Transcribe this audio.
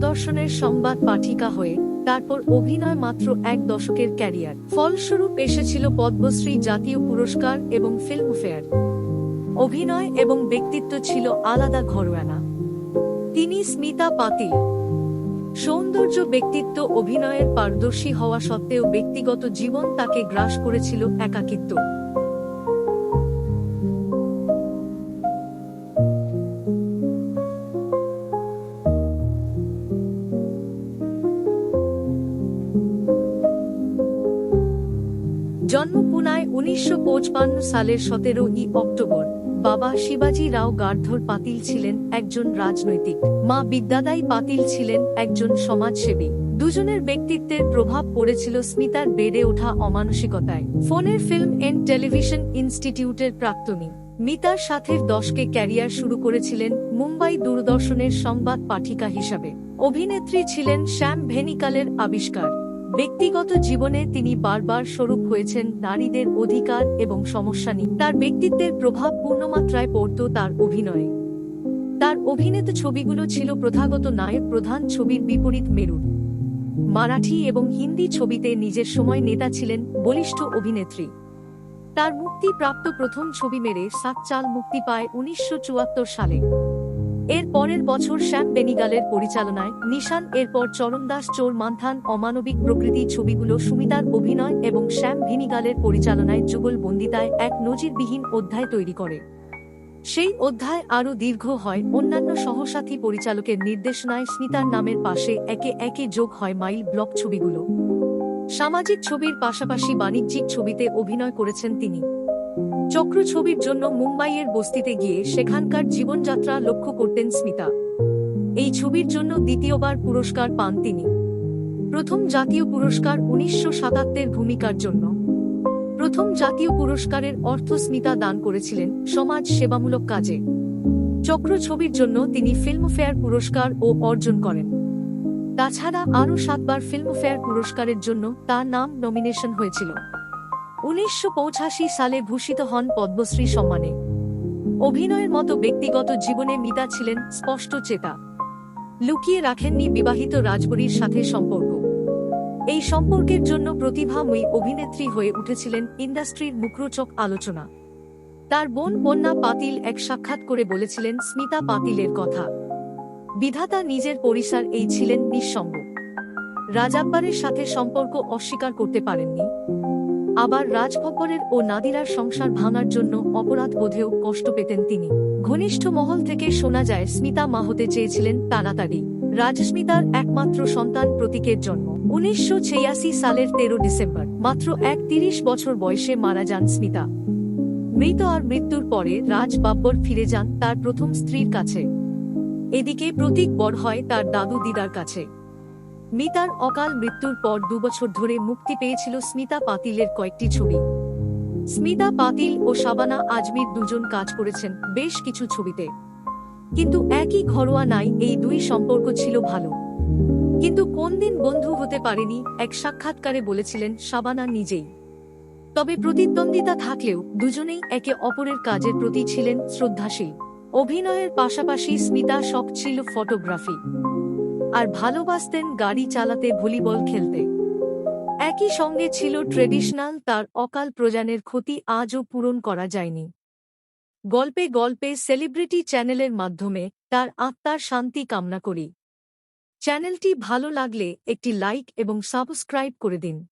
দূরদর্শনের সংবাদ পাঠিকা হয়ে, তারপর অভিনয় মাত্র এক দশকের ক্যারিয়ার। ফলস্বরূপ এসেছিল পদ্মশ্রী জাতীয় পুরস্কার এবং ফিল্মফেয়ার। অভিনয় এবং ব্যক্তিত্ব ছিল আলাদা ঘরোয়ানা। তিনি স্মিতা পাতিল। সৌন্দর্য ব্যক্তিত্ব অভিনয়ের পারদর্শী হওয়া সত্ত্বেও ব্যক্তিগত জীবন তাকে গ্রাস করেছিল একাকিত্ব। জন্ম পুনায় উনিশশো সালের সতেরো ই অক্টোবর। বাবা শিবাজি রাও গার্ধর পাতিল ছিলেন একজন রাজনৈতিক। মা বিদ্যাদাই পাতিল ছিলেন একজন সমাজসেবী। দুজনের ব্যক্তিত্বের প্রভাব পড়েছিল স্মিতার বেড়ে ওঠা অমানসিকতায়। ফোনের ফিল্ম এন্ড টেলিভিশন ইনস্টিটিউটের প্রাক্তনী। মিতার সাথে দশকে ক্যারিয়ার শুরু করেছিলেন মুম্বাই দূরদর্শনের সংবাদ পাঠিকা হিসাবে। অভিনেত্রী ছিলেন শ্যাম ভেনিকালের আবিষ্কার। ব্যক্তিগত জীবনে তিনি বারবার স্বরূপ হয়েছেন নারীদের অধিকার এবং সমস্যা নিয়ে। তার ব্যক্তিত্বের প্রভাব পূর্ণমাত্রায় পড়ত তার অভিনয়ে। তার অভিনীত ছবিগুলো ছিল প্রথাগত নায়ক প্রধান ছবির বিপরীত মেরুর মারাঠি এবং হিন্দি ছবিতে নিজের সময় নেতা ছিলেন বলিষ্ঠ অভিনেত্রী। তার মুক্তিপ্রাপ্ত প্রথম ছবি মেরে সাত চাল মুক্তি পায় উনিশশো চুয়াত্তর সালে। এর পরের বছর শ্যাম বেনিগালের পরিচালনায় নিশান, এরপর চরণদাস চোর মান্থান, অমানবিক প্রকৃতি ছবিগুলো সুমিতার অভিনয় এবং শ্যাম ভিনিগালের পরিচালনায় যুগল বন্দিতায় এক নজিরবিহীন অধ্যায় তৈরি করে। সেই অধ্যায় আরও দীর্ঘ হয়, অন্যান্য সহসাথী পরিচালকের নির্দেশনায় স্মিতার নামের পাশে একে একে যোগ হয় মাইল ব্লক ছবিগুলো। সামাজিক ছবির পাশাপাশি বাণিজ্যিক ছবিতে অভিনয় করেছেন তিনি। চক্র ছবির জন্য মুম্বাইয়ের বস্তিতে গিয়ে সেখানকার জীবনযাত্রা লক্ষ্য করতেন স্মিতা। এই ছবির জন্য দ্বিতীয়বার পুরস্কার পান তিনি। প্রথম জাতীয় পুরস্কার উনিশশো সাতাত্তর ভূমিকার জন্য। প্রথম জাতীয় পুরস্কারের অর্থ স্মিতা দান করেছিলেন সমাজ সেবামূলক কাজে। চক্র ছবির জন্য তিনি ফিল্মফেয়ার পুরস্কার ও অর্জন করেন। তাছাড়া আরও সাতবার ফিল্মফেয়ার পুরস্কারের জন্য তার নাম নমিনেশন হয়েছিল। উনিশশো পঁচাশি সালে ভূষিত হন পদ্মশ্রী সম্মানে। অভিনয়ের মতো ব্যক্তিগত জীবনে মিতা ছিলেন স্পষ্ট চেতা। লুকিয়ে রাখেননি বিবাহিত রাজবরীর সাথে সম্পর্ক। এই সম্পর্কের জন্য প্রতিভাময়ী অভিনেত্রী হয়ে উঠেছিলেন ইন্ডাস্ট্রির মুখরোচক আলোচনা। তার বোন বন্যা পাতিল এক সাক্ষাৎ করে বলেছিলেন, স্মিতা পাতিলের কথা। বিধাতা নিজের পরিসার এই ছিলেন নিঃসঙ্গ। রাজাব্বারের সাথে সম্পর্ক অস্বীকার করতে পারেননি। আবার রাজভব্বরের ও নাদিরার সংসার ভাঙার জন্য অপরাধ বোধেও কষ্ট পেতেন তিনি। ঘনিষ্ঠ মহল থেকে শোনা যায়, স্মিতা মা হতে চেয়েছিলেন তাড়াতাড়ি। রাজস্মিতার একমাত্র সন্তান প্রতীকের জন্ম। উনিশশো ছিয়াশি সালের তেরো ডিসেম্বর, মাত্র এক তিরিশ বছর বয়সে মারা যান স্মিতা। মৃত আর মৃত্যুর পরে রাজ বাব্বর ফিরে যান তার প্রথম স্ত্রীর কাছে। এদিকে প্রতীক বড় হয় তার দাদু দিদার কাছে। মিতার অকাল মৃত্যুর পর দুবছর ধরে মুক্তি পেয়েছিল স্মিতা পাতিলের কয়েকটি ছবি। স্মিতা পাতিল ও শাবানা আজমির দুজন কাজ করেছেন বেশ কিছু ছবিতে। কিন্তু একই ঘরোয়া নাই, এই দুই সম্পর্ক ছিল ভালো। কিন্তু কোন দিন বন্ধু হতে পারেনি, এক সাক্ষাৎকারে বলেছিলেন শাবানা নিজেই। তবে প্রতিদ্বন্দ্বিতা থাকলেও দুজনেই একে অপরের কাজের প্রতি ছিলেন শ্রদ্ধাশীল। অভিনয়ের পাশাপাশি স্মিতা শখ ছিল ফটোগ্রাফি। আর ভালোবাসতেন গাড়ি চালাতে, ভলিবল খেলতে। একই সঙ্গে ছিল ট্রেডিশনাল তার অকাল প্রজানের ক্ষতি আজও পূরণ করা যায়নি। গল্পে গল্পে সেলিব্রিটি চ্যানেলের মাধ্যমে তার আত্মার শান্তি কামনা করি। চ্যানেলটি ভালো লাগলে একটি লাইক এবং সাবস্ক্রাইব করে দিন।